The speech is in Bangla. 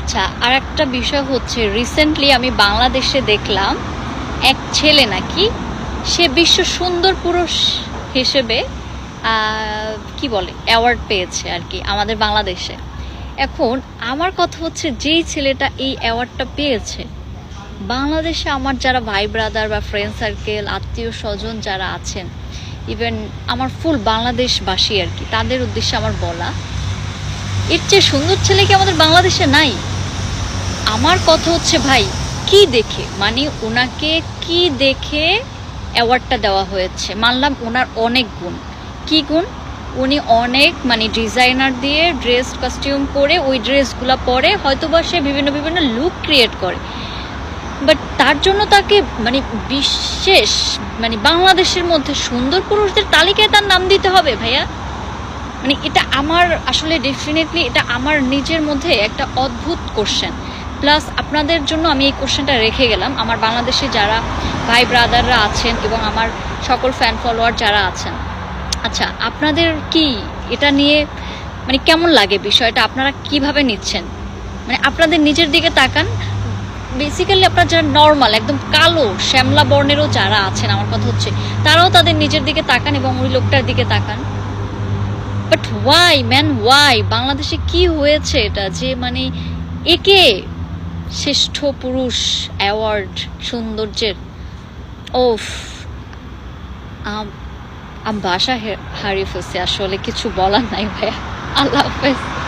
আচ্ছা আর একটা বিষয় হচ্ছে রিসেন্টলি আমি বাংলাদেশে দেখলাম, এক ছেলে নাকি, সে বিশ্ব সুন্দর পুরুষ হিসেবে কি বলে অ্যাওয়ার্ড পেয়েছে আর কি আমাদের বাংলাদেশে। এখন আমার কথা হচ্ছে, যেই ছেলেটা এই অ্যাওয়ার্ডটা পেয়েছে, বাংলাদেশে আমার যারা ভাই ব্রাদার বা ফ্রেন্ড সার্কেল আত্মীয় স্বজন যারা আছেন ইভেন আমার ফুল বাংলাদেশবাসী আর কি তাদের উদ্দেশ্যে আমার বলা, এর চেয়ে সুন্দর ছেলে কি আমাদের বাংলাদেশে নাই? আমার কথা হচ্ছে, ভাই, কি দেখে? মানে ওনাকে কি দেখে অ্যাওয়ার্ডটা দেওয়া হয়েছে? মানলাম ওনার অনেক গুণ। কি গুণ? উনি অনেক মানে ডিজাইনার দিয়ে ড্রেস কস্টিউম পরে ওই ড্রেসগুলো পরে হয়তোবা সে বিভিন্ন বিভিন্ন লুক ক্রিয়েট করে। বাট তার জন্য তাকে মানে বিশেষ মানে বাংলাদেশের মধ্যে সুন্দর পুরুষদের তালিকায় তার নাম দিতে হবে, ভাইয়া। মানে এটা আমার, আসলে ডেফিনেটলি এটা আমার নিজের মধ্যে একটা অদ্ভুত কোশ্চেন প্লাস আপনাদের জন্য আমি এই কোশ্চেনটা রেখে গেলাম। আমার বাংলাদেশে যারা ভাই ব্রাদাররা আছেন এবং আমার সকল ফ্যান ফলোয়ার যারা আছেন। আচ্ছা আপনাদের কি এটা নিয়ে মানে কেমন লাগে বিষয়টা? আপনারা কীভাবে নিচ্ছেন? মানে আপনাদের নিজের দিকে তাকান। বেসিক্যালি আপনারা যারা নর্মাল একদম কালো, শ্যামলা বর্ণেরও যারা আছেন, আমার কথা হচ্ছে, তারাও তাদের নিজের দিকে তাকান এবং ওই লোকটার দিকে তাকান। বাট ওয়াই ম্যান ওয়াই বাংলাদেশে কি হয়েছে এটা? যে মানে একে শ্রেষ্ঠ পুরুষ অ্যাওয়ার্ড সৌন্দর্যের, ওফ, আম বাসা হারিয়ে ফেলছি, আসলে কিছু বলার নাই ভাইয়া। আল্লাহ হাফেজ।